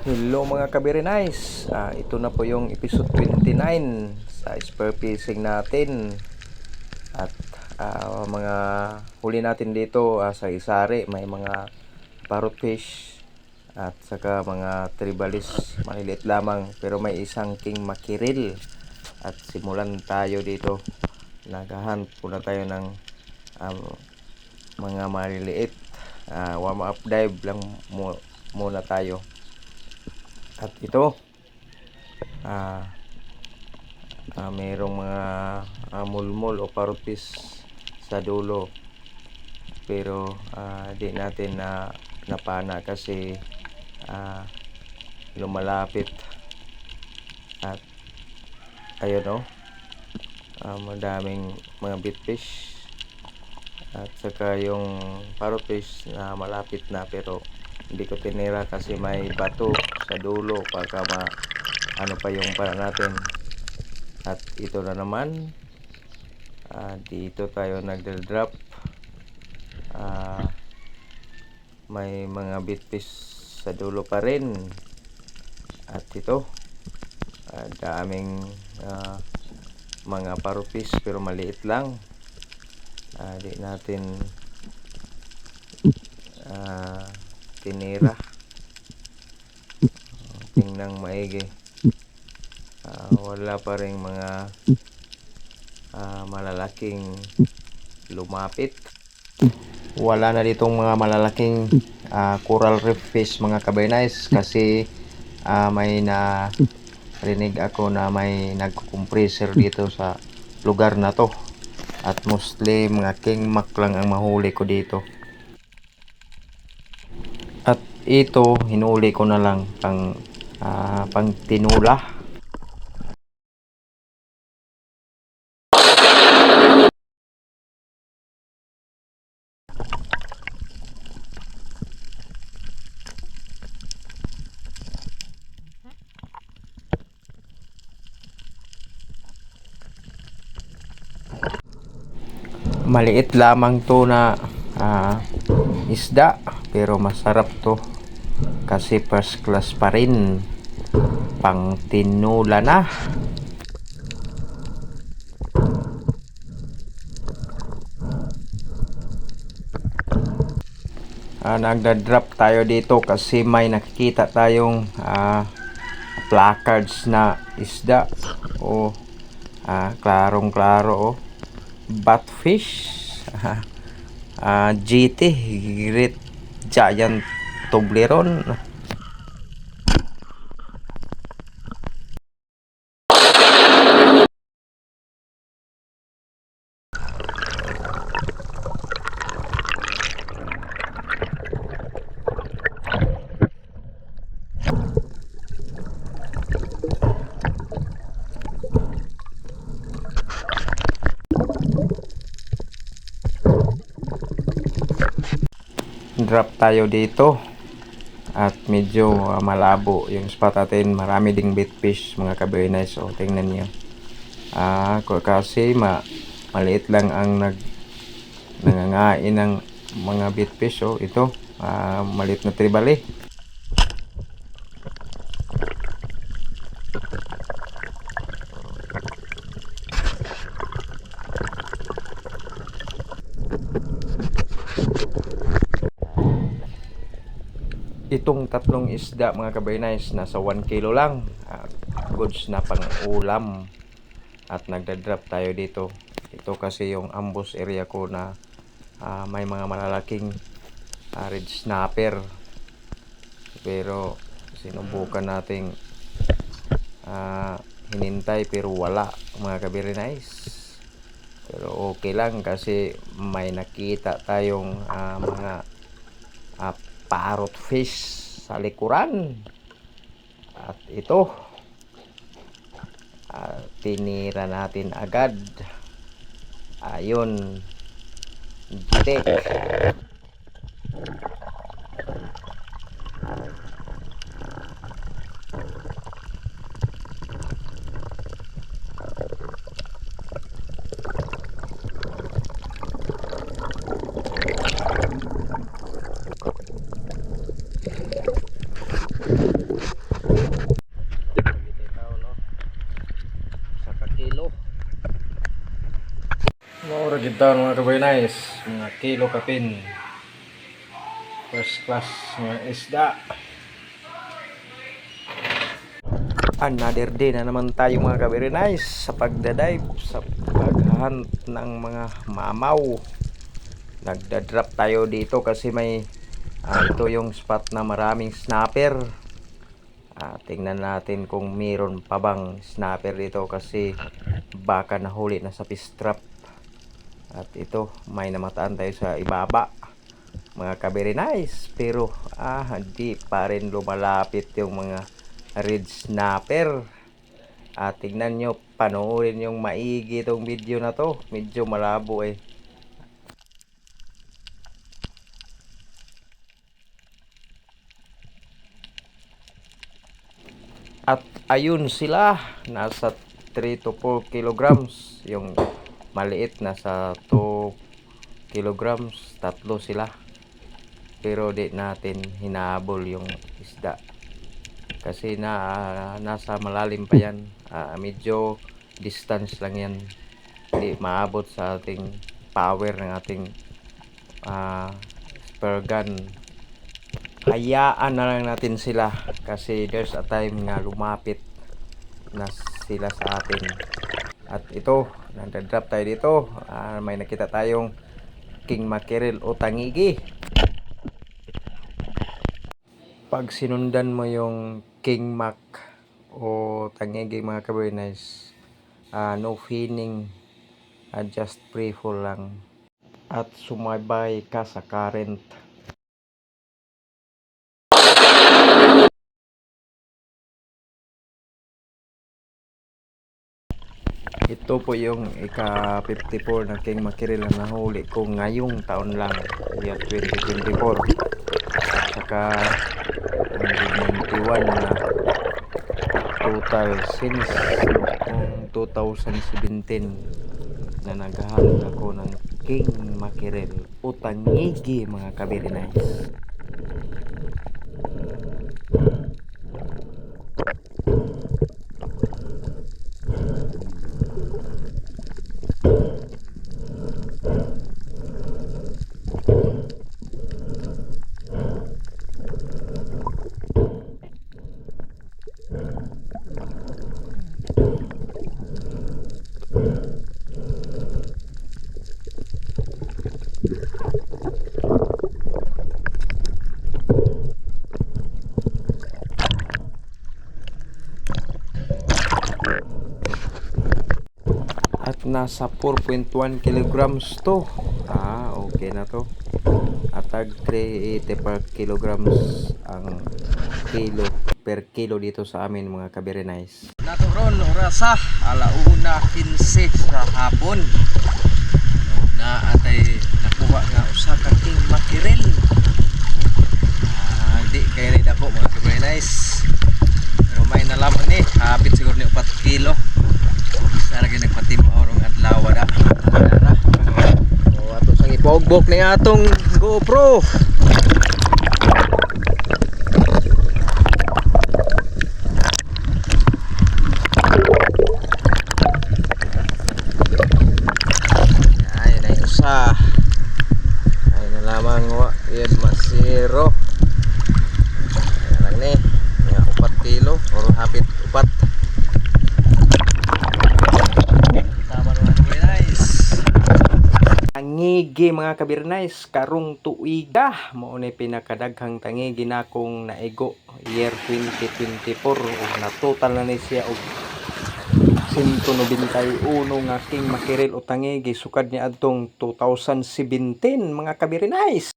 Hello mga kabiri nice. Ah, ito na po yung episode 29 sa spear fishing natin. At ah, mga huli natin dito ah, sa Isari may mga parrot fish at saka mga tribalis maliliit lamang. Pero may isang king makiril. At simulan tayo dito. Naghahunt muna tayo ng um, mga maliliit. Ah, warm up dive lang mu- muna tayo at ito ah ah, mayroong mga ah, mulmul o parupis sa dulo. Pero ah, di natin na napana kasi ah, lumalapit. At ayun o ah, madaming mga bitfish. At saka yung parrotfish na malapit na pero hindi ko tinira kasi may bato sa dulo pagka ma ano pa yung para natin. At ito na naman. Ah, dito tayo nagdra-drop Ah, may mga bitfish sa dulo pa rin. At ito ah, daming ah, mga parrotfish pero maliit lang. Ah, di natin ah, tinira. Tingnan maigi. Ah, wala pa rin mga ah, malalaking lumapit. Wala na ditong mga malalaking ah, coral reef fish mga kabaynais kasi ah, may na rinig ako na may nagkukompressor dito sa lugar na to. At mostly mga king mac lang ang mahuli ko dito ito hinuli ko na lang pang ah, pang tinula. Maliit lamang to na ah, isda pero masarap to kasi first class pa rin. Pang tinula na. Ah, nagda-drop tayo dito kasi may nakikita tayong ah, placards na isda. O ah, klarong klaro oh. Batfish. Ah GT Great Giant Toblerone. Drop tayo dito at medyo ah, malabo yung spot natin. Marami ding bitfish mga kabinay so tingnan niyo. Ah ko- kasi ma maliit lang ang nag nangangain ng mga bitfish so ito ah, maliit na tribali itong tatlong isda mga kabaynais nasa 1 kilo lang. At goods na pang ulam. At nagda-drop tayo dito. Ito kasi yung ambush area ko na ah, may mga malalaking ah, red snapper. Pero sinubukan nating ah, hinintay pero wala mga kabaynais pero okay lang kasi may nakita tayong ah, mga ah, parrot fish sa likuran. At ito, ah, tinira natin agad. Ayun, gitik. Down mga kaboy nice. Mga kilo kapin. First class mga isda. Another day na naman tayo mga kaboy nice sa pagdadive sa paghunt ng mga mamaw. Nagda-drop tayo dito kasi may ah, ito yung spot na maraming snapper. Ah, tingnan natin kung meron pa bang snapper dito kasi baka nahuli na sa fish trap. At ito, may namataan tayo sa ibaba. Mga kabiri nice. Pero, ah, hindi pa rin lumalapit yung mga red snapper. At tingnan nyo, panoorin yung maigi itong video na to. Medyo malabo eh. At ayun sila, nasa 3 to 4 kilograms. Yung maliit nasa 2 kilograms, tatlo sila. Pero di natin hinabol yung isda. Kasi na nasa malalim pa yan. Ah, medyo distance lang yan. Hindi maabot sa ating power ng ating ah, spur gun hayaan na lang natin sila kasi there's a time nga lumapit na sila sa atin at ito nagda-drop tayo dito. Ah, may nakita tayong king mackerel o tangigi. Pag sinundan mo yung king mac o tangigi mga kabernays ah, no feeling. Ah, just pray lang. At sumabay ka sa current Ito po yung ika-54 na King Mackerel na nahuli ko ngayong taon lang, year 2024. At saka ang 91 na total since noong 2017 na naghahanap ako ng King Mackerel o mga kabirinays. At nasa 4.1 kilograms to. Ah, okay na to. At tag 380 per kilograms ang kilo per kilo dito sa amin mga kabirinize. Naturon orasa alauna 15 sa hapon. Na atay nakuha nga usa ka king mackerel. Ah, di kay ni dako mga kabirinize. Pero may nalaman ni, hapit siguro ni 4 kilo. Ipogbok ni atong GoPro. Ay, na yung usa. Ay na lamang wa yan masiro. Ay na lang ni. Nga upat kilo or hapit upat. Tama naman mga kabirnays. Tangigi mga kabirnays, karong tuiga. Mo ni pinakadaghang tangigi na akong naigo year 2024 ug na total na ni siya og 191 nga king makiril o tangigi. Sukad ni adtong 2017 mga kabirnays.